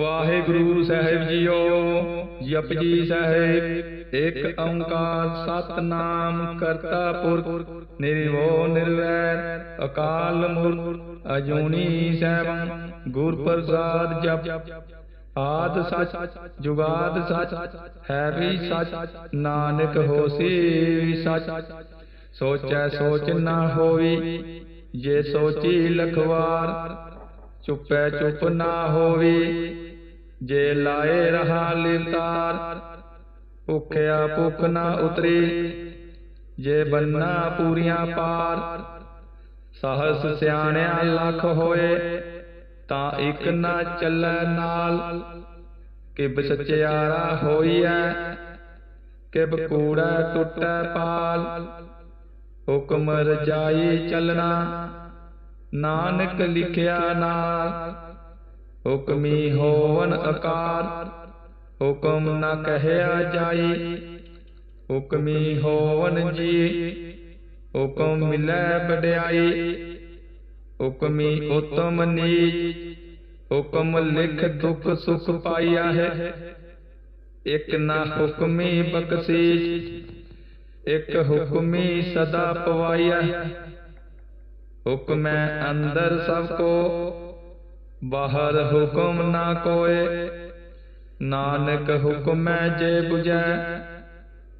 ਵਾਹਿਗੁਰੂ ਸਾਹਿਬ ਜੀਓ ਜਪਜੀ ਸਾਹਿਬ, ਇੱਕ ਓੰਕਾਰ ਸਤਨਾਮ ਕਰਤਾ ਪੁਰਖ ਨਿਰਭਉ ਨਿਰਵੈਰ, ਅਕਾਲ ਮੂਰਤ ਅਜੂਨੀ ਸੈਭੰ ਗੁਰ ਪ੍ਰਸਾਦ ਜਪ। ਆਦ ਸਚ, ਜੁਗਾਦ ਸਚ, ਹੈ ਵੀ ਸਚ, ਨਾਨਕ ਹੋਸੀ ਵੀ ਸੋਚੈ। ਸੋਚ ਨਾ ਹੋਵੀ ਜੇ ਸੋਚੀ ਲਖਵਾਰ, ਚੁੱਪੈ ਚੁੱਪ ਨਾ ਹੋਵੀ ਜੇ ਲਾਏ ਰਹਾ ਲਿਤਾਰ, ਭੁਖਿਆ ਭੁਖ ਨਾ ਉਤਰੀ। ਜੇ ਬੰਨਾ ਪੂਰੀਆਂ ਪਾਰ, ਸਹਸ ਸਿਆਣਿਆ ਲੱਖ ਹੋਏ, ਤਾਂ ਇੱਕ ਨਾ ਚੱਲੈ ਨਾਲ। ਕਿ ਸਚਿਆਰਾ ਹੋਈਐ, ਕਿਬ ਕੂੜਾ ਟੁੱਟੈ ਪਾਲ। ਹੁਕਮ ਰਜਾਈ ਚੱਲਣਾ, ਨਾਨਕ ਲਿਖਿਆ ਨਾਲ। ਹੁਕਮੀ ਹੋਵਨ ਆਕਾਰ ਹੁਕਮ ਨਾ ਕਹਿਆ ਜਾਈ। ਹੁਕਮੀ ਹੋਵਨ ਜੀ, ਹੁਕਮ ਮਿਲੈ ਵਡਿਆਈ। ਹੁਕਮੀ ਉਤਮ ਨੀਚ, ਹੁਕਮ ਲਿਖ ਦੁਖ ਸੁਖ ਪਾਈਆ ਹੈ। ਇਕ ਨਾ ਹੁਕਮੀ ਬਖਸ਼ੀਸ਼, ਇਕ ਹੁਕਮੀ ਸਦਾ ਪਵਾਈਆ। ਹੁਕਮੈ ਅੰਦਰ ਸਭ ਕੋ ਬਾਹਰ ਹੁਕਮ ਨਾ ਕੋਏ, ਨਾਨਕ ਹੁਕਮੈ ਜੇ 부ਜੈ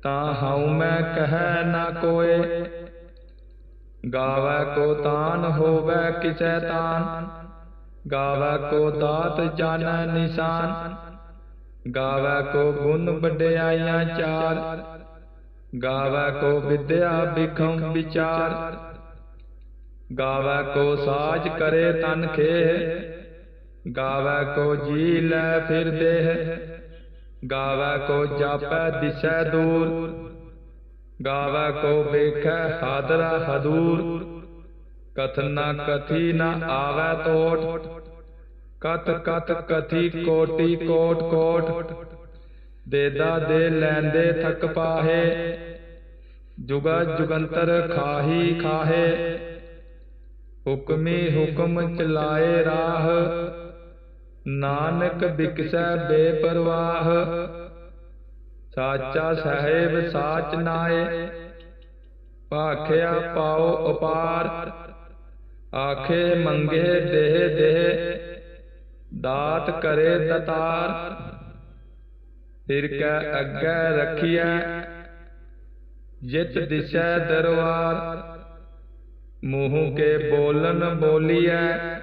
ਤਾਂ ਹਉ ਮੈਂ ਕਹੈ ਨਾ ਕੋਏ। ਗਾਵੈ ਕੋ ਤਾਨ, ਹੋਵੈ ਕਿਸੈ ਤਾਨ, ਗਾਵੈ ਕੋ ਦਾਤ ਜਾਣੈ ਨਿਸ਼ਾਨ, ਗਾਵੈ ਕੋ ਗੁਣ ਵਡਿਆਈਆਂ ਚਾਰ, ਗਾਵੈ ਕੋ ਵਿਦਿਆ ਬਿਖਮ ਵਿਚਾਰ। ਗਾਵੈ ਕੋ ਸਾਜ ਕਰੇ ਤਨ ਖੇ ਗਾਵੈ ਕੋ ਜੀ ਲੈ ਫਿਰ ਦੇਹ ਗਾਵੈ ਕੋ ਜਾਪੈ ਦਿਸੈ ਦੂਰ ਗਾਵੈ ਕੋ ਵੇਖੈ ਹਾਦਰਾ ਹਦੂਰ ਕਥਨਾ ਕਥੀ ਨ ਆਵੈ ਤੋਟ ਕਤ ਕਤ ਕਥੀ ਕੋਟੀ ਕੋਟ ਕੋਟ ਦੇਦਾ ਦੇ ਲੈਂਦੇ ਥਕ ਪਾਹੇ ਜੁਗਾ ਜੁਗੰਤਰ ਖਾਹੀ ਖਾਹੇ ਹੁਕਮੀ ਹੁਕਮ ਚਲਾਏ ਰਾਹ ਨਾਨਕ ਬਿਕਸੈ ਬੇਪਰਵਾਹ। ਸਾਚਾ ਸਾਹਿਬ ਸਾਚ ਨਾਏ। ਭਾਖਿਆ ਪਾਉ ਅਪਾਰ। ਆਖੇ ਮੰਗੇ ਦੇਹ ਦੇਹ। ਦਾਤ ਕਰੇ ਦਤਾਰ। ਫਿਰ ਕੈ ਅੱਗੇ ਰਖੀਐ। ਜਿਤ ਦਿਸੈ ਦਰਬਾਰ ਮੂੰਹ ਕੇ ਬੋਲਨ ਬੋਲੀਐ।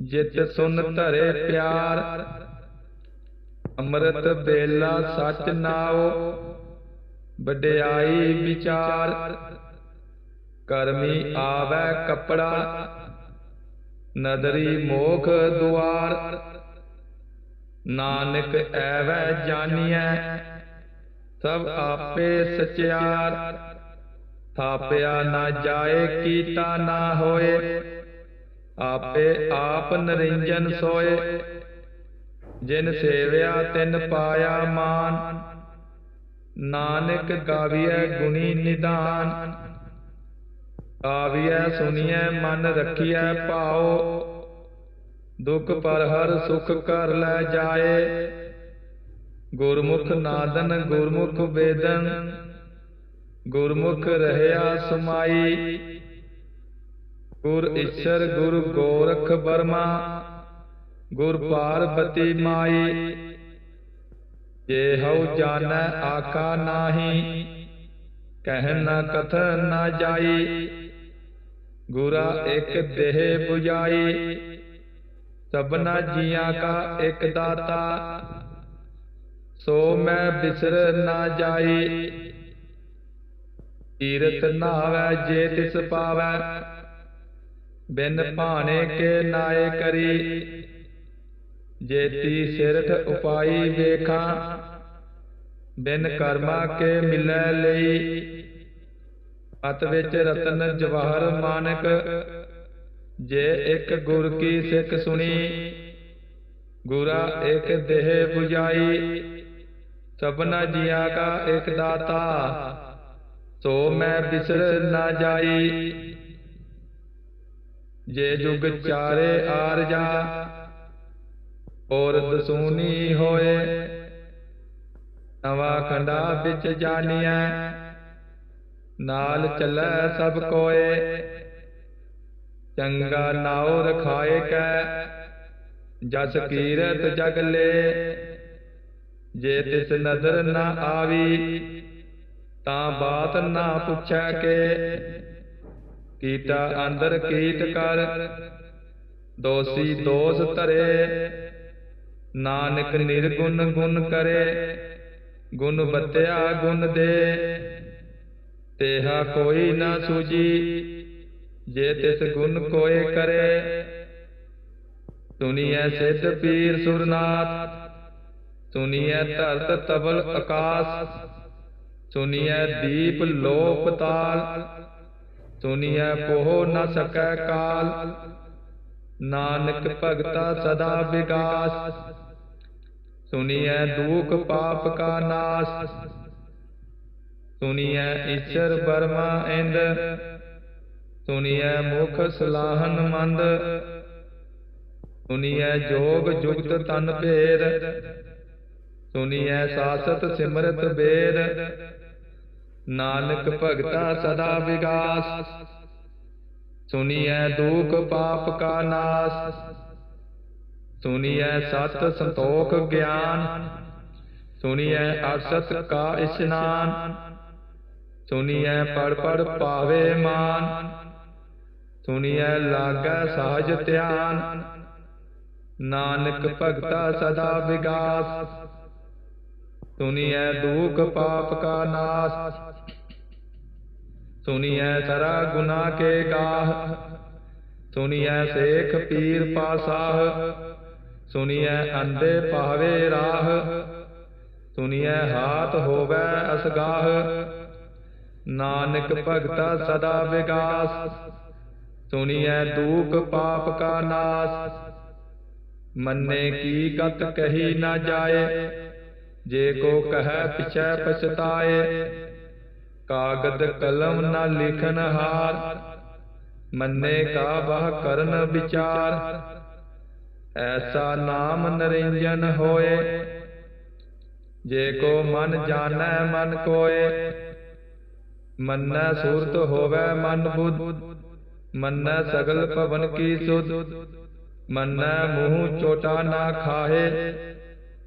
ਜਿਤ ਸੁਨ ਧਰੇ ਪਿਆਰ। ਅੰਮ੍ਰਿਤ ਬੇਲਾ ਸਚ ਨਾਉ, ਵਡਿਆਈ ਵਿਚਾਰ। ਕਰਮੀ ਆਵੈ ਕਪੜਾ, ਨਦਰੀ ਮੋਖ ਦੁਆਰ। ਨਾਨਕ ਐਵੈ ਜਾਣੀਐ ਸਭ ਆਪੇ ਸਚਿਆਰ। ਥਾਪਿਆ ਨਾ ਜਾਏ, ਕੀਤਾ ਨਾ ਹੋਏ। ਆਪੇ ਆਪ ਨਰਿੰਜਨ ਸੋਏ। ਜਿਨ ਸੇਵਿਆ ਤਿਨ ਪਾਇਆ ਮਾਨ। ਨਾਨਕ ਗਾਵੀਐ ਗੁਣੀ ਨਿਦਾਨ। ਆਵੀਐ ਸੁਣੀਐ ਮਨ ਰਖੀਐ ਭਾਉ। ਦੁਖ ਪਰ ਹਰ ਸੁਖ ਕਰ ਲੈ ਜਾਏ। ਗੁਰਮੁਖ ਨਾਦਨ ਗੁਰਮੁਖ ਵੇਦਨ। ਗੁਰਮੁਖ ਰਹਿਆ ਸਮਾਈ। ਗੁਰ ਈਸ਼ਰ ਗੁਰ ਗੋਰਖ ਬਰਮਾ ਗੁਰ ਪਾਰਬਤੀ ਮਾਈ। ਜੇ ਹਉ ਜਾਣੈ ਆਕਾ ਨਾਹੀ ਕਹਿ ਨਾ ਕਥਨ ਨਾ ਜਾਈ। ਗੁਰਾ ਇੱਕ ਦੇਹ 부ਜਾਈ ਸਭਨਾ ਜੀਆਂ ਕਾ ਇੱਕ ਦਾਤਾ। ਸੋ ਮੈਂ ਬਿਸਰ ਨਾ ਜਾਈ ਕੀਰਤ ਨਾਵੈ ਜੇ ਤਿਸ ਪਾਵੈ। ਬਿਨ ਭਾਣੇ ਕੇ ਨਾਏ ਕਰੀ। ਜੇਤੀ ਸਿਰਠ ਉਪਾਈ ਵੇਖਾਂ। ਬਿਨ ਕਰਮਾ ਕੇ ਮਿਲੈ ਲਈ। ਅਤ ਵਿੱਚ ਰਤਨ ਜਵਾਹਰ ਮਾਨਕ। ਜੇ ਇੱਕ ਗੁਰ ਕੀ ਸਿੱਖ ਸੁਣੀ। ਗੁਰਾ ਇੱਕ ਦੇਹ 부ਜਾਈ ਸਭਨਾ ਜੀਆਂ ਕਾ ਇੱਕ ਦਾਤਾ। ਸੋ ਮੈਂ ਬਿਸਰ ਨਾ ਜਾਈ। ਜੇ ਜੁਗ ਚਾਰੇ ਆਰ ਜਾ ਔਰ ਦਸੂਨੀ ਹੋਏ। ਨਵਾ ਖੰਡਾ ਵਿੱਚ ਜਾਣੀਐ। ਨਾਲ ਚੱਲੈ ਸਭ ਕੋਏ। ਚੰਗਾ ਨਾਉ ਰਖਾਏ ਕੈ। ਜਸ ਕੀਰਤ ਜਗ ਲੇ। ਜੇ ਤਿਸ ਨਦਰ ਨਾ ਆਵੀ ਤਾਂ ਬਾਤ ਨਾ ਪੁੱਛੈ ਕੇ। ਕੀਟਾ ਅੰਦਰ ਕੀਟ ਕਰ। ਦੋਸੀ ਦੋਸ ਧਰੇ। ਨਾਨਕ ਨਿਰਗੁਣ ਗੁਣ ਕਰੇ। ਗੁਣ ਬਤਿਆ ਗੁਣ ਦੇ। ਤੇਹਾ ਕੋਈ ਨਾ ਸੂਜੀ ਜੇ ਤਿਸ ਗੁਣ ਕੋਏ ਕਰੇ। ਸੁਨੀਐ ਸਿੱਧ ਪੀਰ ਸੁਰਨਾਥ। ਸੁਨੀਐ ਧਰਤ ਤਬਲ ਆਕਾਸ ਸੁਨੀਐ ਦੀਪ ਲੋ ਪਤਾਲ ਸੁਨੀਐ ਪੋਹ ਨ ਸਕੈ ਕਾਲ। ਨਾਨਕ ਭਗਤਾ ਸਦਾ ਵਿਗਾਸ। ਸੁਨੀਐ ਦੁਖ ਪਾਪ ਕਾ ਨਾਸ। ਸੁਨੀਐ ਈਸ਼ਰ ਬਰਮਾ ਇੰਦ। ਸੁਨੀਐ ਮੁਖ ਸਲਾਹਨ ਮੰਦ। ਸੁਨੀਐ ਜੋਗ ਜੁਗਤ ਤਨ ਭੇਦ। ਸੁਨੀਐ ਸਾਸਤ ਸਿਮਰਤ ਬੇਦ। ਨਾਨਕ ਭਗਤਾ ਸਦਾ ਵਿਗਾਸ। ਸੁਨੀਐ ਦੁਖ ਪਾਪ ਕਾ ਨਾਸ। ਸੁਨੀਐ ਸਤ ਸੰਤੋਖ ਗਿਆਨ। ਸੁਨੀਐ ਅਸਤ ਕਾ ਇਸ਼ਨਾਨ। ਸੁਨੀਐ ਪੜ ਪੜ ਪਾਵੇ ਮਾਨ। ਸੁਨੀਐ ਲਾਗੈ ਸਹਜ ਧਿਆਨ। ਨਾਨਕ ਭਗਤਾ ਸਦਾ ਵਿਗਾਸ। ਸੁਨੀਐ ਦੁਖ ਪਾਪ ਕਾ ਨਾਸ। ਸੁਨੀਐ ਸਰਾ ਗੁਨਾ ਕੇ ਗਾਹ। ਸੁਨੀਐ ਸੇਖ ਪੀਰ ਪਾਸਾਹ। ਸੁਨੀਐ ਅੰਦੇ ਪਾਵੇ ਰਾਹ। ਸੁਨੀਐ ਹਾਥ ਹੋਵੇ ਅਸਗਾਹ। ਨਾਨਕ ਭਗਤਾ ਸਦਾ ਵਿਗਾਸ। ਸੁਨੀਐ ਦੂਖ ਪਾਪ ਕਾ ਨਾਸ। ਮੰਨੇ ਕੀ ਕਤ ਕਹੀ ਨਾ ਜਾਏ। ਜੇ ਕੋ ਕਹੈ ਪਿਛੈ ਪਛਤਾਏ, ਕਾਗਦ ਕਲਮ ਨਾ ਲਿਖਨ ਹਾਰ, ਮੰਨੇ ਕਾ ਬਹ ਕਰਨ ਵਿਚਾਰ, ਐਸਾ ਨਾਮ ਨਰਿੰਜਨ ਹੋਏ, ਜੇ ਕੋ ਮਨ ਜਾਣੈ ਮਨ ਕੋਏ, ਮੰਨੈ ਸੂਰਤ ਹੋਵੇ ਮਨ ਬੁੱਧ, ਮੰਨੈ ਸਗਲ ਭਵਨ ਕੀ ਸੁਧ, ਮੰਨੈ ਮੂੰਹ ਚੋਟਾ ਨਾ ਖਾਹੇ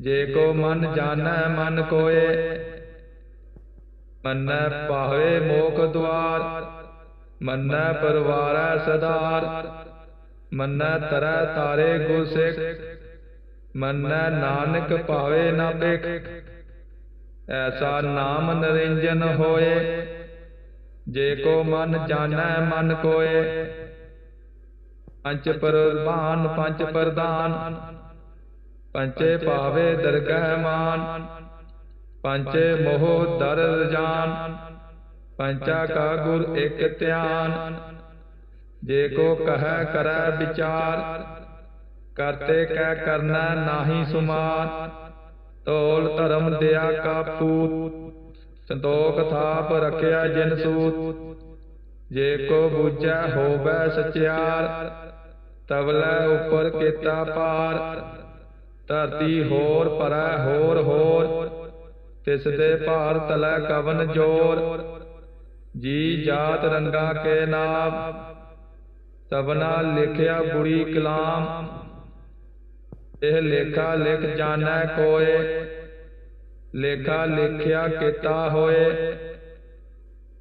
ਜੇ ਕੋ ਮਨ ਜਾਣੈ, ਮਨ ਕੋਏ। ਮੰਨੈ ਪਾਵੇ ਮੋਖ ਦੁਆਰ, ਮੰਨੈ ਪਰਵਾਰੈ ਸਦਾਰ। ਮੰਨੈ ਤਰੈ ਤਾਰੇ ਗੁਰ ਮੰਨੈ ਨਾਨਕ ਭਾਵੇ ਨਾ ਬਿਖ ਐਸਾ ਨਾਮ ਨਰਿੰਜਨ ਹੋਏ। ਜੇ ਕੋ ਮਨ ਜਾਣੈ, ਮਨ ਕੋਏ। ਪੰਚ ਪਰਬਾਨ ਪੰਚ ਪ੍ਰਦਾਨ ਪੰਚੇ ਭਾਵੇ ਦਰਗਹਿ ਮਾਨ, ਪੰਚੇ ਮੋਹ ਦਰ ਰਜਾਨ ਪੰਚਾ ਕਾ ਗੁਰ ਇਕ ਧਿਆਨ, ਜੇ ਕੋ ਕਹੈ ਕਰੈ ਵਿਚਾਰ, ਕਰਤੇ ਕਹਿ ਕਰਨਾ ਨਾਹੀ ਸੁਮਾਨ ਤੋਲ ਧਰਮ ਦਿਆ ਕਾ ਪੂਤ, ਸੰਤੋਖ ਥਾਪ ਰਖਿਆ ਜਿਨ ਸੂਤ, ਜੇ ਕੋ ਬੂਝੈ ਹੋਵੈ ਸਚਿਆਰ, ਤਵਲੇ ਉਪਰ ਕੀਤਾ ਪਾਰ ਧਰਤੀ ਹੋਰ ਪਰੈ ਹੋਰ ਹੋਰ। ਤਿਸ ਦੇ ਭਾਰ ਤਲੈ ਕਵਨ ਜੋਰ। ਜੀ ਜਾਤ ਰੰਗਾ ਕੇ ਨਾਮ ਸਭਨਾ ਲਿਖਿਆ ਬੁਰੀ ਕਲਾਮ। ਇਹ ਲੇਖਾ ਲਿਖ ਜਾਣੈ ਕੋਏ, ਲੇਖਾ ਲਿਖਿਆ ਕੀਤਾ ਹੋਏ।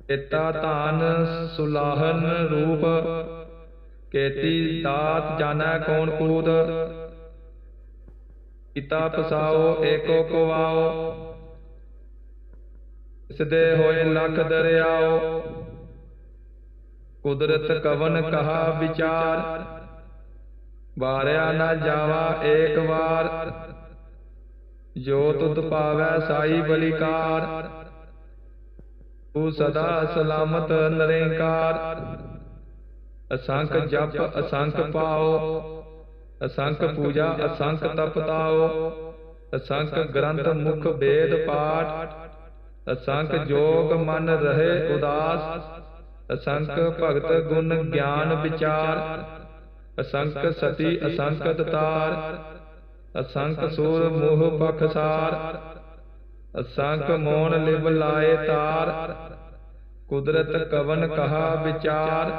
ਇਤਾ ਧਾਨ ਸੁਲਾਹਨ ਰੂਪ, ਕੇਤੀ ਦਾਤ ਜਾਣੈ ਕੌਣ ਕੂਦ। ਪਿਤਾ ਪਸਾਓ, ਏਕੋ ਕਵਾਓ ਇਸ ਦੇ ਹੋਏ ਲੱਖ ਦਰਿਆਓ। ਕੁਦਰਤ ਕਵਨ ਕਹਾ ਵਿਚਾਰ। ਵਾਰਿਆ ਨਾ ਜਾਵਾ ਏਕ ਵਾਰ। ਜੋ ਤੁਧ ਪਾਵੈ ਸਾਈ ਬਲਿਕਾਰ। ਤੂੰ ਸਦਾ ਸਲਾਮਤ ਨਰੇਕਾਰ। ਅਸੰਖ ਜਪ ਅਸੰਖ ਪਾਓ। ਅਸੰਖ ਪੂਜਾ ਅਸੰਖ ਤਪ ਤਾਓ ਅਸੰਖ ਗ੍ਰੰਥ ਮੁਖ ਵੇਦ ਪਾਠ ਅਸੰਖ ਜੋਗ ਮਨ ਰਹੇ ਉਦਾਸ ਅਸੰਖ ਭਗਤ ਗੁਣ ਗਿਆਨ ਵਿਚਾਰ ਅਸੰਖ ਸਤੀ ਅਸੰਖ ਦਤਾਰ ਅਸੰਖ ਸੂਰ ਮੋਹ ਪਖਸਾਰ ਅਸੰਖ ਮੋਨ ਲਿਵ ਲਾਏ ਤਾਰ ਕੁਦਰਤ ਕਵਨ ਕਹਾ ਵਿਚਾਰ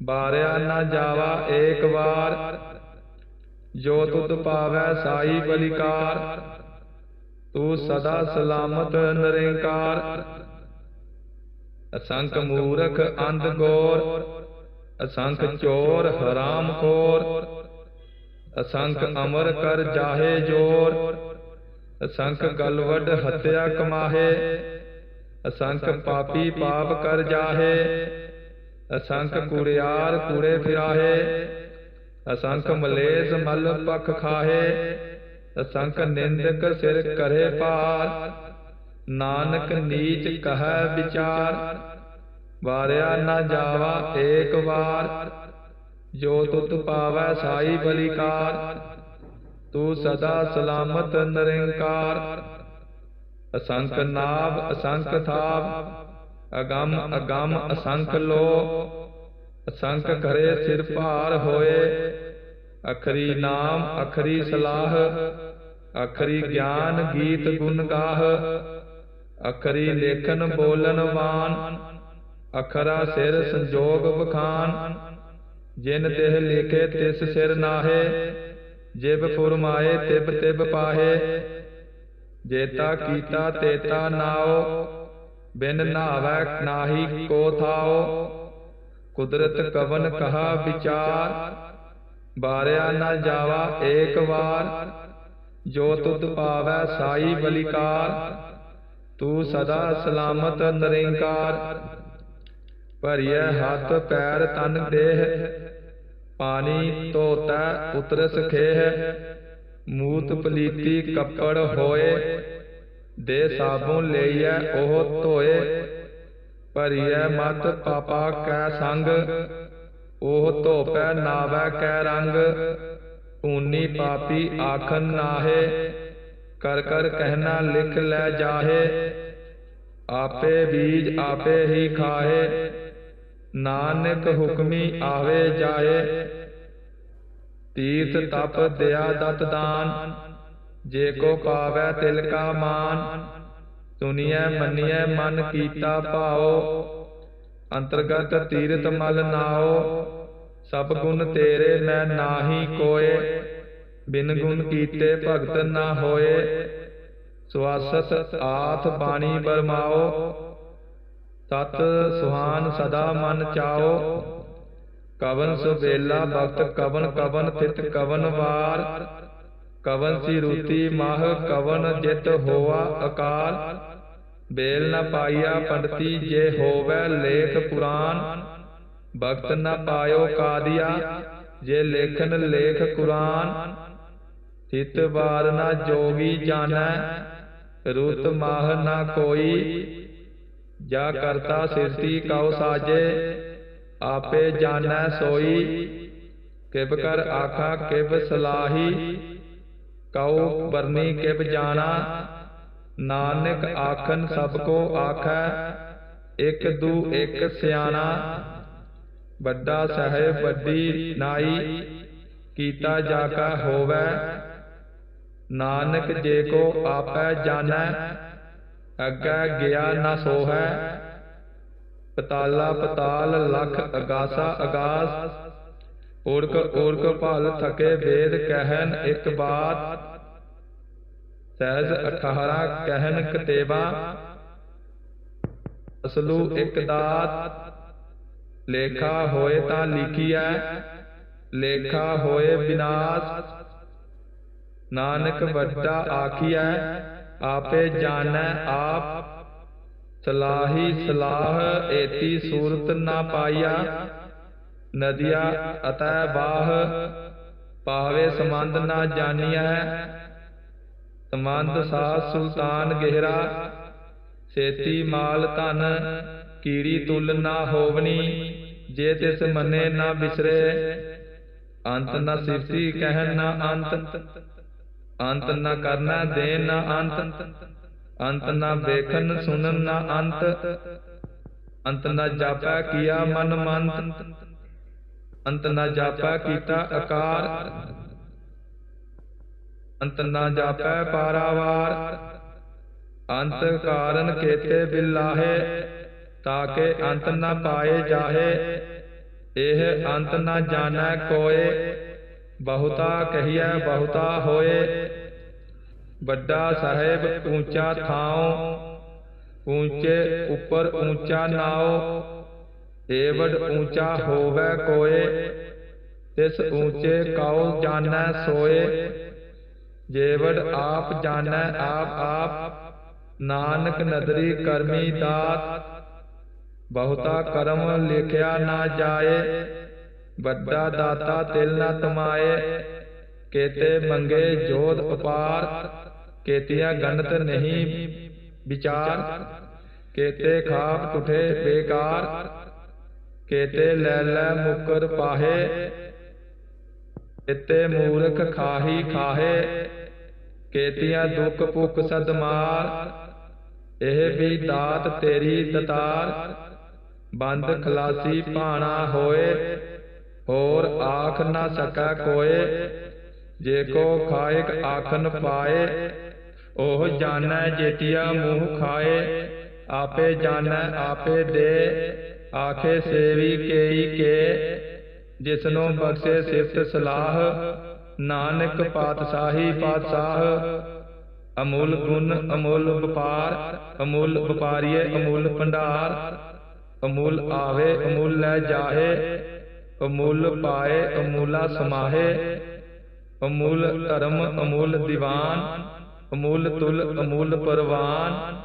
ਬਾਰਿਆ ਨਾ ਜਾਵਾ ਏਕ ਵਾਰ ਜੋ ਤੁਧ ਪਾਵੈ ਸਾਈ ਬਲਿਕਾਰ, ਤੂੰ ਸਦਾ ਸਲਾਮਤ ਨਿਰੰਕਾਰ। ਅਸੰਖ ਮੂਰਖ ਅੰਧ ਗੋਰ, ਅਸੰਖ ਚੋਰ ਹਰਾਮ ਖੋਰ। ਅਸੰਖ ਅਮਰ ਕਰ ਜਾਹੇ ਜੋਰ, ਅਸੰਖ ਗਲਵਡ ਹੱਤਿਆ ਕਮਾਹੇ। ਅਸੰਖ ਪਾਪੀ ਪਾਪ ਕਰ ਜਾਹੇ, ਅਸੰਖ ਕੁੜਿਆਰ ਕੂੜੇ ਫਿਰਾਹੇ। ਅਸੰਖ ਮਲੇਸ ਮਲ ਪਖ ਖਾਹੇ। ਅਸੰਖ ਨਿੰਦਕ ਸਿਰ ਕਰੇ ਪਾਰ ਨਾਨਕ ਨੀਚ ਕਹੈ ਵਿਚਾਰ। ਵਾਰਿਆ ਨਾ ਜਾਵਾ ਏਕ ਵਾਰ। ਜੋ ਤੁਤ ਪਾਵੈ ਸਾਈ ਬਲਿਕਾਰ। ਤੂੰ ਸਦਾ ਸਲਾਮਤ ਨਿਰੰਕਾਰ। ਅਸੰਖ ਨਾਭ ਅਸੰਖ ਥਾਪ ਅਗੰਮ ਅਗੰਮ ਅਸੰਖ ਲੋ ਅਸੰਖ ਕਰੇ ਸਿਰ ਭਾਰ ਹੋਏ। ਅਖਰੀ ਨਾਮ, ਅਖਰੀ ਸਲਾਹ, ਅਖਰੀ ਗਿਆਨ ਗੀਤ ਗੁਣ ਗਾਹ। ਅਖਰੀ ਲੇਖਨ ਬੋਲਨ ਵਾਨ, ਅਖਰਾ ਸਿਰ ਸੰਜੋਗ ਬਖਾਨ ਜਿਨ ਤਿਹ ਲਿਖੇ ਤਿਸ ਸਿਰ ਨਾਹੇ, ਜਿਬ ਫੁਰਮਾਏ ਤਿਬ ਤਿਬ ਪਾਹੇ। ਜੇਤਾ ਕੀਤਾ ਤੇਤਾ ਨਾਓ, ਬਿਨ ਨਾਵੈ ਨਾਹੀ ਕੋ ਥਾਓ। ਕੁਦਰਤ ਕਵਨ ਕਹਾ ਵਿਚਾਰ, ਬਾਰਿਆ ਨਾ ਜਾਵਾ ਏਕ ਵਾਰ। ਜੋ ਤੁਧ ਪਾਵੈ ਸਾਈ ਬਲਿਕਾਰ, ਤੂੰ ਸਦਾ ਸਲਾਮਤ ਨਿਰੰਕਾਰ। ਭਰੀਐ ਹੱਥ ਪੈਰ ਤਨ ਦੇਹ, ਪਾਣੀ ਧੋਤਾ ਉਤਰਸ ਖੇਹ। ਮੂਤ ਪਲੀਤੀ ਕੱਪੜ ਹੋਏ, ਦੇ ਸਾਬੂਨ ਲਈਐ ਉਹ ਧੋਏ। ਭਰੀਐ ਮਤ ਪਾਪਾ ਕੈ ਸੰਗ ਉਹ ਧੋਪੈ ਨਾਵੈ ਕੈ ਰੰਗ। ਊਨੀ ਪਾਪੀ ਆਖਨ ਨਾਹੇ। ਕਰ ਕਰ ਕਹਿਣਾ ਲਿਖ ਲੈ ਜਾਹੇ। ਆਪੇ ਬੀਜ ਆਪੇ ਹੀ ਖਾਏ ਨਾਨਕ ਹੁਕਮੀ ਆਵੇ ਜਾਏ ਤੀਰਥ ਤਪ ਦਿਆ ਦਤ ਦਾਨ। ਜੇ ਕੋ ਪਾਵੈ ਤਿਲ ਕਾ ਮਾਨ। ਸੁਨੀਐ ਮੰਨੀਐ ਮਨ ਕੀਤਾ ਭਾਉ ਅੰਤਰਗਤ ਤੀਰਥ ਮਲ ਨਾਓ। ਸਭ ਗੁਣ ਤੇਰੇ ਮੈਂ ਨਾਹੀ ਕੋਏ। ਬਿਨ ਗੁਣ ਕੀਤੇ ਭਗਤ ਨਾ ਹੋਏ। ਸਵਾਸਤ ਆਥ ਬਾਣੀ ਬਰਮਾਓ। ਤਤ ਸੁਹਾਨ ਸਦਾ ਮਨ ਚਾਓ। ਕਵਨ ਸੁਬੇਲਾ ਭਗਤ ਕਵਨ ਕਵਨ ਤਿਤ ਕਵਨ ਵਾਰ। ਕਵਨ ਸੀ ਰੂਤੀ ਮਾਹ ਕਵਨ ਜਿਤ ਹੋਆ ਅਕਾਲ। ਬੇਲ ਨ ਪਾਈਆ ਪੰਡਤੀ ਜੇ ਹੋਵੇ ਲੇਖ ਪੁਰਾਨ। ਭਗਤ ਨ ਪਾਇਓ ਕਾਦੀਆ, ਜੇ ਲੇਖਨ ਲੇਖ ਕੁਰਾਨ। ਤਿਤ ਬਾਰ ਨ ਜੋਗੀ ਜਾਣੈ, ਰੁਤ ਮਾਹ ਨਾ ਕੋਈ। ਜਾ ਕਰਤਾ ਸਿਰਤੀ ਕਉ ਸਾਜੇ, ਆਪੇ ਜਾਣੈ ਸੋਈ। ਕਿਬ ਕਰ ਆਖਾ ਕਿਬ ਸਲਾਹੀ ਕਉ ਬਰਨੀ ਕਿਬ ਜਾਣਾ, ਨਾਨਕ ਆਖਨ ਸਭ ਕੋ ਆਖੈ, ਇਕ ਦੂ ਇਕ ਸਿਆਣਾ। ਵੱਡਾ ਸਹਿਬ ਵੱਡੀ ਨਾਈ, ਕੀਤਾ ਜਾ ਕਾ ਹੋਵੈ। ਨਾਨਕ ਜੇ ਕੋ ਆਪੈ ਜਾਣੈ, ਅੱਗੇ ਗਿਆ ਨਾ ਸੋਹੈ। ਪਤਾਲਾ ਪਤਾਲ ਲਖ ਅਗਾਸਾ ਅਗਾਸ ਓੜਕ ਓੜਕ ਭਲ ਥਕੇ ਵੇਦ ਕਹਿਨ ਇੱਕ ਬਾਤ ਸਹਿਜ ਅਠਾਰਾ ਕਹਿਨ ਕਤੇਵਾ ਅਸਲੂ ਇੱਕ ਦਾਤ ਲੇਖਾ ਹੋਏ ਤਾਂ ਲਿਖੀਐ ਲੇਖਾ ਹੋਏ ਵਿਨਾਸ਼ ਨਾਨਕ ਵੱਡਾ ਆਖੀਐ ਆਪੇ ਜਾਣੈ ਆਪ ਸਲਾਹੀ ਸਲਾਹ ਏਤੀ ਸੂਰਤ ਨਾ ਪਾਈਆ ਨਦੀਆ ਅਤੈ ਬਾਹ ਪਾਵੇ ਸੰਬੰਧ ਨਾ ਜਾਣੀਐ। ਸੰਬੰਧ ਸਾਧ ਸੁਲਤਾਨ ਗਹਿਰਾ ਸੇਤੀ ਮਾਲ ਧਨ, ਕੀੜੀ ਤੁਲ ਨਾ ਹੋਵਨੀ ਜੇ ਤਿਸ ਮੰਨੇ ਨਾ ਬਿਸਰੇ। ਅੰਤ ਨਾ ਸਿਫਤੀ ਕਹਿਣ ਨਾ ਅੰਤ ਅੰਤ ਨਾ ਕਰਨਾ ਦੇ ਨਾ ਅੰਤ ਅੰਤ ਨਾ ਵੇਖਣ ਸੁਣਨ ਨਾ ਅੰਤ। ਅੰਤ ਨਾ ਜਾਪੈ ਕੀਆ ਮਨ ਮੰਤ। ਅੰਤ ਨਾ ਜਾਪੈ ਕੀਤਾ ਆਕਾਰ ਅੰਤ ਨਾ ਜਾਪੈ ਪਾਰਾਵਾਰ। ਅੰਤ ਕਾਰਨ ਕੇਤੇ ਬਿਲਾਹੇ ਤਾਕੇ ਅੰਤ ਨਾ ਪਾਏ ਜਾਹੇ। ਇਹ ਅੰਤ ਨਾ ਜਾਣੈ ਕੋਏ, ਬਹੁਤਾ ਕਹੀਐ ਬਹੁਤਾ ਹੋਏ। ਵੱਡਾ ਸਾਹਿਬ ਉੱਚਾ ਥਾਉ ਉੱਚੇ ਉੱਪਰ ਉੱਚਾ ਨਾਉ। ਏਵੜ ਉੱਚਾ ਹੋਵੇ ਕੋਏ ਤਿਸ ਉੱਚੇ ਕਉ ਜਾਣੈ ਸੋਏ। ਜੇਵੜ ਆਪ ਜਾਣੈ ਆਪ ਆਪ। ਨਾਨਕ ਨਦਰੀ ਕਰਮੀ ਦਾਤ। ਬਹੁਤਾ ਕਰਮ ਲਿਖਿਆ ਨਾ ਜਾਏ। ਵੱਡਾ ਦਾਤਾ ਤਿਲ ਨਾ ਤਮਾਏ। ਕੇਤੇ ਮੰਗੇ ਜੋਧ ਅਪਾਰ। ਕੇਤੀਆਂ ਗਣਤ ਨਹੀਂ ਵਿਚਾਰ। ਕੇਤੇ ਖਾਪ ਟੁਠੇ ਬੇਕਾਰ। ਕੇਤੇ ਲੈ ਲੈ ਮੁਕਰ ਪਾਹੇ ਇਤੇ ਮੂਰਖ ਖਾਹੀ ਖਾਹੇ, ਕੇਤੀਆਂ ਦੁੱਖ ਭੁੱਖ ਸਦਮਾਰ ਇਹ ਵੀ ਦਾਤ ਤੇਰੀ ਦਤਾਰ, ਬੰਦ ਖਲਾਸੀ ਭਾਣਾ ਹੋਏ, ਹੋਰ ਆਖ ਨਾ ਸਕਾ ਕੋਏ, ਜੇ ਕੋ ਖਾਇਕ ਆਖਨ ਪਾਏ, ਉਹ ਜਾਣੈ ਜੇਤੀਆ ਮੂੰਹ ਖਾਏ, ਆਪੇ ਜਾਣੈ ਆਪੇ ਦੇ ਆਖੇ ਸੇਵੀ ਕੇਈ ਕੇ, ਜਿਸਨੂੰ ਬਖਸ਼ੇ ਸਿਫਤ ਸਲਾਹ, ਨਾਨਕ ਪਾਤਸ਼ਾਹੀ ਪਾਤਸ਼ਾਹ। ਅਮੁੱਲ ਗੁਣ, ਅਮੁੱਲ ਵਪਾਰ, ਅਮੁੱਲ ਵਪਾਰੀਏ, ਅਮੁੱਲ ਭੰਡਾਰ। ਅਮੁੱਲ ਆਵੇ, ਅਮੁੱਲ ਲੈ ਜਾਹੇ, ਅਮੁੱਲ ਪਾਏ, ਅਮੂਲਾ ਸਮਾਹੇ। ਅਮੁੱਲ ਧਰਮ, ਅਮੁੱਲ ਦੀਵਾਨ, ਅਮੁੱਲ ਤੁਲ, ਅਮੁੱਲ ਪਰਵਾਨ।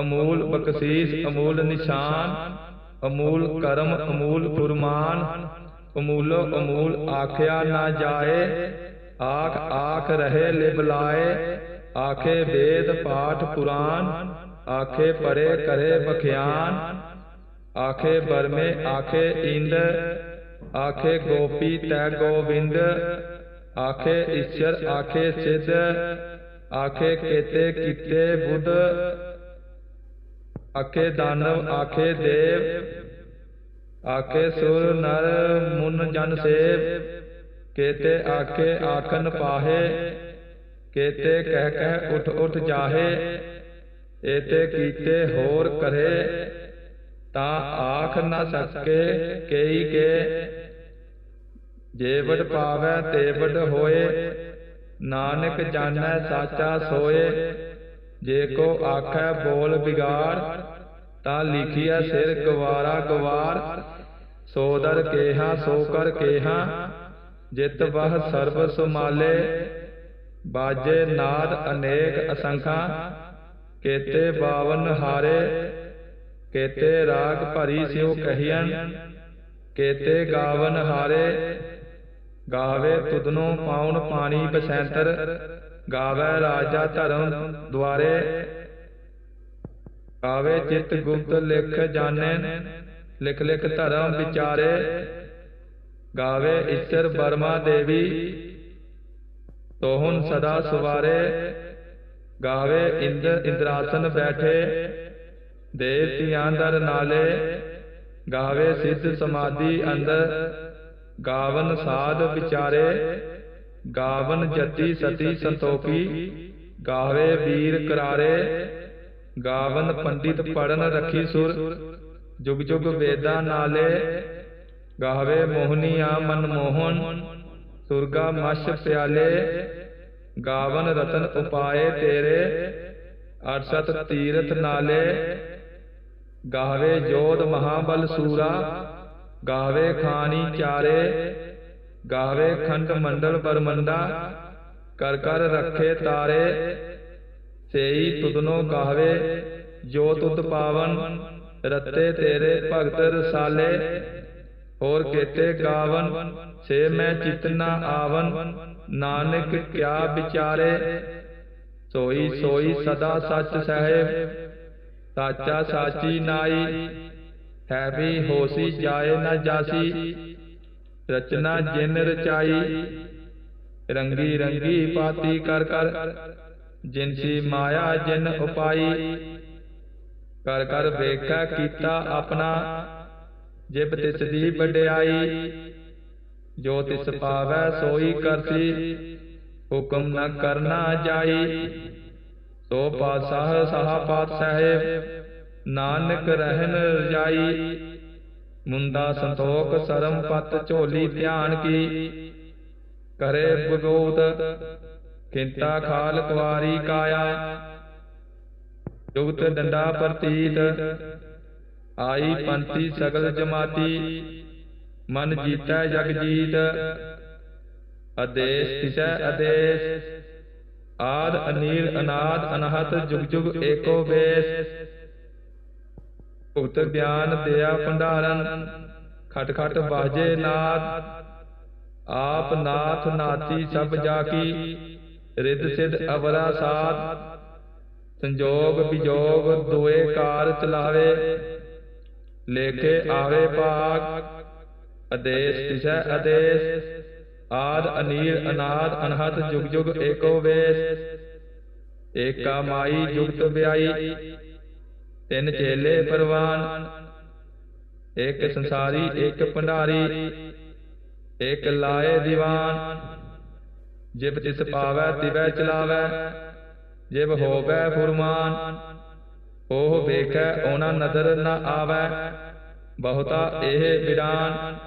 ਅਮੂਲ ਬਖਸ਼ੀਸ਼, ਅਮੂਲ ਨਿਸ਼ਾਨ। ਅਮੂਲ ਕਰਮ ਅਮੂਲ ਫੁਰਮਾਨ ਅਮੂਲੋ ਅਮੂਲ ਆਖਿਆ ਨਾ ਜਾਏ ਆਖ ਆਖ ਰਹੇ ਲਿਬਲਾਏ ਆਖੇ ਵੇਦ ਪਾਠ ਪੁਰਾਨ ਆਖੇ ਪਰੇ ਕਰੇ ਬਖਿਆਨ ਆਖੇ ਬਰਮੇ ਆਖੇ ਇੰਦ ਆਖੇ ਗੋਪੀ ਤੈ ਗੋਵਿੰਦ ਆਖੇ ਈਸ਼ਰ ਆਖੇ ਸਿੱਧ ਆਖੇ ਕੇਤੇ ਕੀਤੇ ਬੁੱਧ ਆਖੇ ਦਾਨਵ ਆਖੇ ਦੇਵ। ਆਖੇ ਸੁਰ ਨਰ ਮੁਨ ਜਨ ਸੇਵ। ਕੇਤੇ ਆਖੇ ਆਖਨ ਪਾਹੇ। ਕੇਤੇ ਕਹਿ ਕਹਿ ਉਠ ਉਠ ਜਾਹੇ। ਏਤੇ ਕੀਤੇ ਹੋਰ ਕਰੇ। ਤਾਂ ਆਖ ਨਾ ਸਕੇ ਕਈ ਕੇ। ਜੇਵੜ ਪਾਵੈ ਤੇਵੜ ਹੋਏ। ਨਾਨਕ ਜਾਣੈ ਸਾਚਾ ਸੋਏ। ਜੇ ਕੋ ਆਖੈ ਬੋਲ ਬਿਗਾੜ ਤਾਂ ਲਿਖਿਆ ਸਿਰ ਗਵਾਰਾ ਗਵਾਰ। ਸੋ ਦਰ ਕੇਹਾ, ਸੋ ਕਰ ਕੇਹਾ, ਜਿਤ ਬਹ ਸਰਬ ਸੁਮਾਲੇ। ਬਾਜੇ ਨਾਦ ਅਨੇਕ ਅਸੰਖਾ, ਕੇਤੇ ਬਾਵਨ ਹਾਰੇ। ਕੇਤੇ ਰਾਗ ਭਰੀ ਸਿਉ ਕਹੀਆਂ ਕੇਤੇ ਗਾਵਨ ਹਾਰੇ। ਗਾਵੇ ਤੁਧਨੋ ਪਾਉਣ ਪਾਣੀ ਬਸੈਂਤਰ। ਗਾਵੇ ਰਾਜਾ ਧਰਮ ਦੁਆਰੇ। ਗਾਵੇ ਚਿਤ ਗੁਪਤ ਲਿਖ ਜਾਣੇ, ਲਿਖ ਲਿਖ ਧਰਮ ਵਿਚਾਰੇ। ਗਾਵੇ ਈਸ਼ਰ ਬਰਮਾ ਦੇਵੀ, ਤੋਹਨ ਸਦਾ ਸੁਵਾਰੇ। ਗਾਵੇ ਇੰਦ ਇੰਦਰਾਸਨ ਬੈਠੇ ਦੇਵਤਿਆਂ ਦਰ ਨਾਲੇ। ਗਾਵੇ ਸਿੱਧ ਸਮਾਧੀ ਅੰਦਰ, ਗਾਵਨ ਸਾਧ ਵਿਚਾਰੇ। ਗਾਵਨ ਜਤੀ ਸਤੀ ਸੰਤੋਖੀ, ਗਾਵੇ ਵੀਰ ਕਰਾਰੇ, ਗਾਵਨ ਪੰਡਿਤ ਪੜਨ ਰਖੀ ਸੁਰ, ਜੁਗ ਜੁਗ ਵੇਦਾਂ ਨਾਲੇ, ਗਾਵੇ ਮੋਹਨੀਆ ਮਨ ਮੋਹਨ, ਸੁਰਗਾ ਮਸ਼ ਪਿਆਲੇ, ਗਾਵਨ ਰਤਨ ਉਪਾਏ ਤੇਰੇ, ਅਰਸਤ ਤੀਰਥ ਨਾਲੇ, ਗਾਵੇ ਜੋਧ ਮਹਾਬਲ ਸੂਰਾ, ਗਾਵੇ ਖਾਨੀ ਚਾਰੇ ਗਾਵੇ ਖੰਡ ਮੰਡਲ ਪਰਮੰਡਾ ਕਰ ਕਰ ਰੱਖੇ ਤਾਰੇ, ਸੇਈ ਤੁਧਨੋ ਗਾਵੇ, ਜੋ ਤੁਧ ਪਾਵਨ, ਰਤੇ ਤੇਰੇ ਭਗਤ ਰਸਾਲੇ, ਹੋਰ ਕੇਤੇ ਗਾਵਨ, ਸੇ ਮੈਂ ਚਿਤ ਨਾ ਆਵਨ, ਨਾਨਕ ਕਿਆ ਵਿਚਾਰੇ, ਸੋਈ ਸੋਈ ਸਦਾ ਸੱਚ ਸਹਿਬ, ਸਾਚਾ ਸਾਚੀ ਨਾਈ, ਹੈ ਵੀ ਹੋਸੀ ਜਾਏ ਨਾ ਜਾਸੀ ਰਚਨਾ ਜਿਨ ਰਚਾਈ, ਰੰਗੀ ਰੰਗੀ ਪਾਤੀ ਕਰ ਕਰ ਜਿਨਸੀ ਮਾਇਆ ਜਿਨ ਉਪਾਈ। ਕਰ ਕਰ ਵੇਖੈ ਕੀਤਾ ਆਪਣਾ, ਜਿਬ ਤਿਸ ਦੀ ਵਡਿਆਈ। ਜੋ ਤਿਸ ਪਾਵੈ ਸੋਈ ਕਰਸੀ, ਹੁਕਮ ਨ ਕਰਨਾ ਜਾਈ। ਸੋ ਪਾਤਸ਼ਾਹ ਸ਼ਾਹ ਪਾਤਸ਼ਾਹ ਨਾਨਕ ਰਹਿਨ ਰਜਾਈ ਮੁੰਦਾ ਸੰਤੋਖ ਸਰਮ ਪਤ ਝੋਲੀ ਧਿਆਨ ਕੀ। ਕਰੇ ਬਗੋਤ ਕਿੰਤਾ ਖਾਲ ਕੁਵਾਰੀ ਕਾਇਆ। ਜੁਗਤ ਡੰਡਾ ਪ੍ਰਤੀਤ, ਆਈ ਪੰਥੀ ਸਗਲ ਜਮਾਤੀ। ਮਨ ਜੀਤੈ ਜਗ ਜੀਤ, ਆਦੇਸ਼ ਤਿਸੈ ਆਦੇਸ਼। ਆਦ ਅਨੀਲ ਅਨਾਦ ਅਨਹਤ ਜੁਗ ਜੁਗ ਏਕੋ ਵੇਸ। ਭੁਗਤ ਗਿਆਨ ਦਿਆ ਭੰਡਾਰਨ, ਖਟ ਖਟ ਬਾਜੇ ਨਾਦ। ਆਪ ਨਾਥ ਨਾਤੀ ਸਭ ਜਾ ਕੀ ਰਿੱਧ ਸਿਧ ਅਵਰਾ ਸਾਧ ਸੰਜੋਗ ਵਿਜੋਗ ਦੋਏ ਕਾਰ ਚਲਾਵੇ, ਲੇਖੇ ਆਵੇ ਭਾਗ। ਆਦੇਸ਼ ਤਿਸੈ ਆਦੇਸ਼, ਆਦ ਅਨੀਲ ਅਨਾਦ ਅਨਹਤ ਜੁਗ ਜੁਗ ਏਕੋ ਵੇਸ। ਏਕਾ ਮਾਈ ਜੁਗਤ ਵਿਆਈ ਤਿੰਨ ਚੇਲੇ ਪਰਵਾਨ। ਇੱਕ ਸੰਸਾਰੀ ਇੱਕ ਭੰਡਾਰੀ ਇੱਕ ਲਾਏ ਦੀਵਾਨ। ਜਿਬ ਤਿਸ ਪਾਵੈ ਤਿਵੈ ਚਲਾਵੈ। ਜਿਬ ਹੋਵੈ ਫੁਰਮਾਨ। ਉਹ ਵੇਖੈ ਉਹਨਾਂ ਨਦਰ ਨ ਆਵੈ। ਬਹੁਤਾ ਇਹ ਵਿਡਾਨ।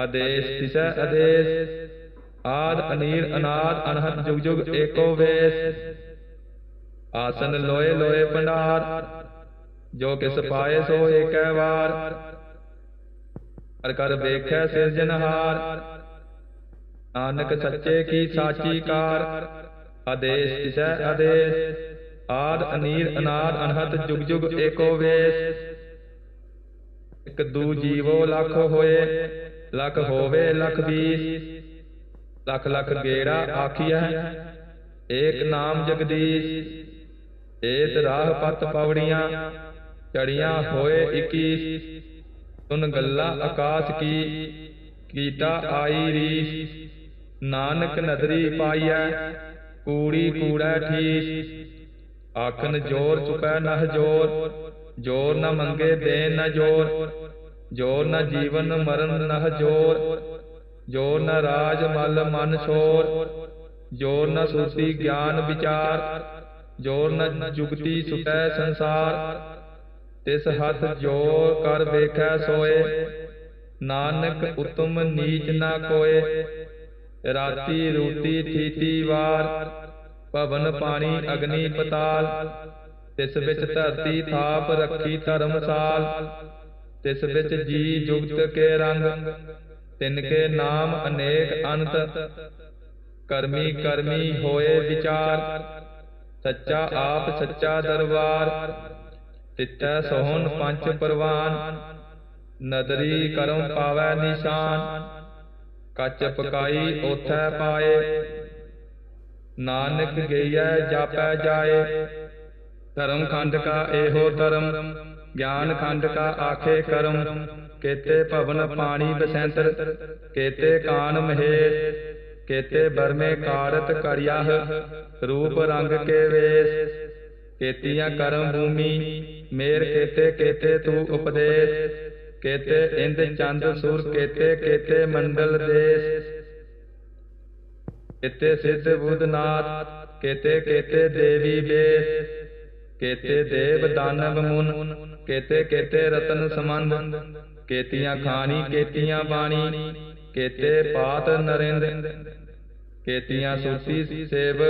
ਆਦੇਸ਼ ਤਿਸੈ ਆਦੇਸ਼। ਆਦ ਅਨੀਰ ਅਨਾਦ ਅਨਹਤ ਜੁਗ ਜੁਗ ਏਕੋ ਵੇਸ। ਆਸਨ ਲੋਏ ਲੋਏ ਭੰਡਾਰ। ਜੋ ਕਿਸ ਪਾਏ ਸੋ ਏਕੈ ਵਾਰ। ਹਰ ਕਰ ਵੇਖੈ ਸਿਰਜਨਹਾਰ ਨਾਨਕ ਸੱਚੇ ਕੀ ਸਾਚੀ ਕਾਰ। ਆਦੇਸ਼ ਤਿਸੈ ਆਦੇਸ਼। ਆਦ ਅਨੀਰ ਅਨਾਦ ਅਨਹਤ ਜੁਗ ਜੁਗ ਏਕੋ ਵੇਸ। ਇਕ ਦੂ ਜੀਵੋ ਲੱਖ ਹੋਏ। ਲੱਖ ਹੋਵੇ ਲੱਖ ਵੀਸ ਲੱਖ ਲੱਖ ਗੇੜਾ ਆਖੀਐ। ਏਕ ਨਾਮ ਜਗਦੀਸ਼। ਏਤ ਰਾਹ ਪਤ ਪਵੜੀਆਂ। ਚੜੀਆਂ ਹੋਏ 21 ਸੁਨ ਗੱਲਾਂ ਆਕਾਸ਼ ਕੀ ਕੀਟਾ ਆਈ ਰੀਸ। ਨਾਨਕ ਨਦਰੀ ਪਾਈਐ ਕੂੜੀ ਕੂੜੈ ਠੀਸ। ਆਖਨ ਜੋਰ ਚੁਕੈ ਨਹ ਜੋਰ। ਜੋਰ। ਨ ਮੰਗੇ ਦੇ ਨ ਜੋਰ। ਜੋਰ। ਨ ਜੀਵਨ ਮਰਨ ਨਹ ਜੋਰ। ਜੋਰ। ਨ ਰਾਜ ਮਲ ਮਨ ਛੋਰ। ਜੋਰ ਨ ਸੁਰਤੀ ਗਿਆਨ ਵਿਚਾਰ। ਜੋਰ ਨ ਜੁਗਤੀ ਸੁਤੈ ਸੰਸਾਰ। ਤਿਸ ਹੱਥ ਜੋਰ ਕਰ ਵੇਖੈ ਸੋਏ, ਨਾਨਕ ਉਤਮ ਨੀਚ ਨਾ ਕੋਏ। ਰਾਤੀ ਰੂਟੀ ਥੀਤੀ ਵਾਰ, ਭਵਨ ਪਾਣੀ ਅਗਨੀ ਪਤਾਲ। ਤਿਸ ਵਿੱਚ ਧਰਤੀ ਥਾਪ ਰੱਖੀ ਧਰਮਸਾਲ ਤਿਸ ਵਿੱਚ ਜੀ ਜੁਗਤ ਕੇ ਰੰਗ, ਤਿਨ ਕੇ ਨਾਮ ਅਨੇਕ ਅਨੰਤ ਕਰਮੀ ਕਰਮੀ ਹੋਏ ਵਿਚਾਰ, ਸੱਚਾ ਆਪ ਸੱਚਾ ਦਰਬਾਰ। ਤਿੱਤੈ ਸੋਹਣ ਪੰਜ ਪਰਵਾਨ, ਨਦਰੀ ਕਰਮ ਪਾਵੈ ਨਿਸ਼ਾਨ, ਕੱਚ ਪਕਾਈ ਉਥੈ ਪਾਏ, ਨਾਨਕ ਗਈਐ ਜਾਪੈ ਜਾਏ। ਧਰਮ ਖੰਡ ਕਾ ਇਹੋ ਧਰਮ, ਗਿਆਨ ਖੰਡ ਕਾ ਆਖੇ ਕਰਮ, ਕੇਤੇ ਭਵਨ ਪਾਣੀ ਬਸੰਤਰ, ਕੇਤੇ ਕਾਨ ਮਹੇਸ਼, ਕੇਤੇ ਬਰਮੇ ਕਾਰਤ ਕਰਿਆਹ, ਰੂਪ ਰੰਗ ਕੇ ਵੇਸ, ਕੇਤੀਆਂ ਕਰਮ ਭੂਮੀ ਮੇਰ ਕੇਤੇ ਕੇਤੇ ਤੂ ਉਪਦੇਸ਼, ਕੇਤੇ ਇੰਦ ਚੰਦ ਸੁਰ, ਕੇਤੇ ਕੇਤੇ ਮੰਡਲ ਦੇਸ। ਕੇਤੇ ਸਿੱਧ ਬੁੱਧਨਾਥ ਕੇਤੇ ਕੇਤੇ ਦੇਵੀ ਬੇਸ। ਕੇਤੇ ਦੇਵ ਦਾਨਵ ਮੁਨ, ਕੇਤੇ ਕੇਤੇ ਰਤਨ ਸਮੰਦ ਕੇਤੀਆਂ ਖਾਣੀ, ਕੇਤੀਆਂ ਬਾਣੀ, ਕੇਤੇ ਪਾਤ ਨਰਿੰਦ। ਕੇਤੀਆਂ ਸੁਰਤੀ ਸੇਵ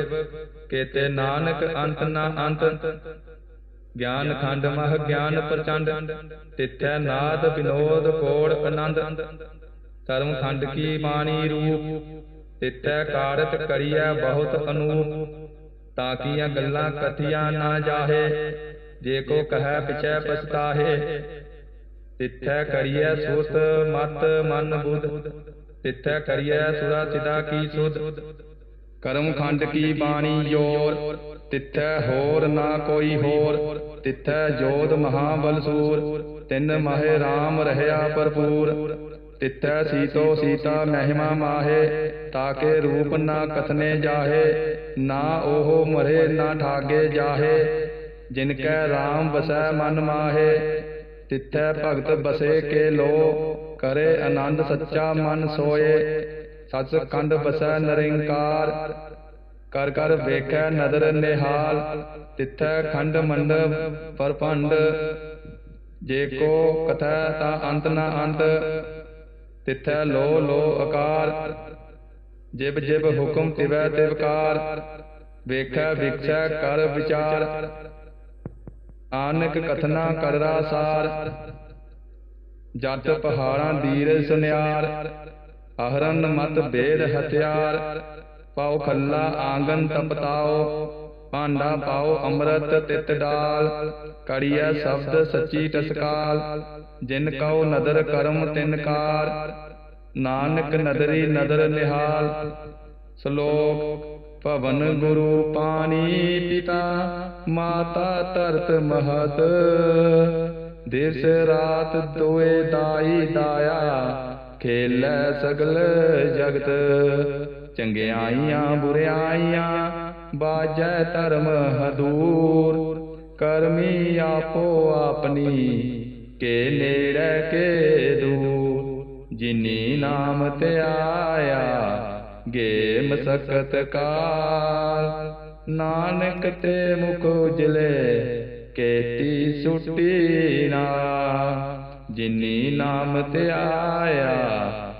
ਕੇਤੇ ਨਾਨਕ ਅੰਤ ਨਾ ਅੰਤ। ਗਿਆਨ ਖੰਡ ਮਹ ਗਿਆਨ ਪ੍ਰਚੰਡ। ਤਿੱਥੈ ਨਾਦ ਵਿਨੋਦ ਕੋੜ ਆਨੰਦ ਧਰਮ ਖੰਡ ਕੀ ਬਾਣੀ ਰੂਪ। ਤਿੱਥੈ ਕਾਰਤ ਕਰੀਐ ਬਹੁਤ ਅਨੂਪ। ਤਾਂ ਕੀਆਂ ਗੱਲਾਂ ਕਥੀਆਂ ਨਾ ਜਾਹੇ। ਜੇ ਕੋ ਕਹੈ ਪਿਛੈ ਪਛਤਾਹੇ। ਤਿੱਥੈ ਕਰੀਐ ਸੁਤ ਮਤ ਮਨ ਬੁੱਧ। ਤਿੱਥੈ ਕਰੀਐ ਸੁਰਾ ਸਿਦਾ ਕੀ ਸੁਧ। ਕਰਮ ਖੰਡ ਕੀ ਬਾਣੀ ਜੋਰ ਤਿੱਥੈ ਹੋਰ ਨਾ ਕੋਈ ਹੋਰ, ਤਿੱਥੈ ਜੋਧ ਮਹਾਬਲ ਸੂਰ ਤਿੰਨ ਮਾਹੇ ਰਾਮ ਰਹਿਆ ਭਰਪੂਰ। ਤਿੱਥੈ ਸੀਤੋ ਸੀਤਾ ਮਹਿਮਾ ਮਾਹੇ, ਤਾਕੇ ਰੂਪ ਨਾ ਕਥਨੇ ਜਾਹੇ, ਨਾ ਉਹ ਮਰੇ ਨਾ ਠਾਗੇ ਜਾਹੇ। ਜਿਨ ਕੈ RAM ਵਸੈ ਮਨ ਮਾਹੇ, ਤਿੱਥੈ ਭਗਤ ਬਸੇ ਕੇ ਲੋ, ਕਰੇ ਆਨੰਦ ਸੱਚਾ ਮਨ ਸੋਏ। ਸਚ ਕੰਡ ਬਸੈ ਨਰਿੰਕਾਰ ਕਰ ਕਰ ਵੇਖੈ ਨਦਰ ਨਿਹਾਲ, ਤਿੱਥੈ ਖੰਡ ਮੰਡਪ ਪਰਪੰਡ ਜੇ ਕੋ ਕਥੈ ਤਾ ਅੰਤ ਨਾ ਅੰਤ, ਤਿੱਥੈ ਲੋ ਲੋ ਆਕਾਰ ਜਿਬ ਜਿਬ ਹੁਕਮ ਤਿਵੈ ਤਿਵਕਾਰ ਵੇਖੈ ਵਿਖਸੈ ਕਰ ਵਿਚਾਰ। ਆਨਕ ਕਥਨਾ ਕਰਰਾ ਸਾਰ, ਜਤ ਪਹਾੜਾਂ ਦੀਰ ਸੁਨਿਆਰ, ਅਹਰਨ ਮਤ ਬੇਦ ਹਥਿਆਰ। ਪਾਉ ਖੱਲਾ, ਆਂਗਨ ਤਪਤਾਓ, ਭਾਂਡਾ ਪਾਉ ਅੰਮ੍ਰਿਤ ਤਿਤ ਡਾਲ ਕਰੀਐ ਸ਼ਬਦ ਸੱਚੀ ਟਸਕਾਲ, ਜਿਨ ਕਉ ਨਦਰ ਕਰਮ ਤਿਨ ਕਾਰ, ਨਾਨਕ ਨਦਰੀ ਨਦਰ ਨਿਹਾਲ। ਸ਼ਲੋਕ, ਭਵਨ ਗੁਰੂ ਪਾਣੀ ਪਿਤਾ, ਮਾਤਾ ਧਰਤ ਮਹਤ। ਦਿਸ ਰਾਤ ਦੋਏ ਦਾਈ ਦਾਇਆ, ਖੇਲੈ ਸਗਲ ਜਗਤ। ਚੰਗਿਆਈਆਂ ਬੁਰਿਆਈਆਂ ਬਾਜੈ ਧਰਮ ਹਦੂਰ। ਕਰਮੀ ਆਪੋ ਆਪਣੀ ਕੇ ਨੇੜੇ ਕੇ ਦੂਰ। ਜਿਨੀ ਨਾਮ ਤੇ ਆਇਆ ਗੇ ਮਸਕਤ ਕਾਲ। ਨਾਨਕ ਤੇ ਮੁਖ ਉਜਲੇ ਕੇਤੀ ਸੁਟੀ ਨਾ। ਜਿਨੀ ਨਾਮ ਤੇ ਆਇਆ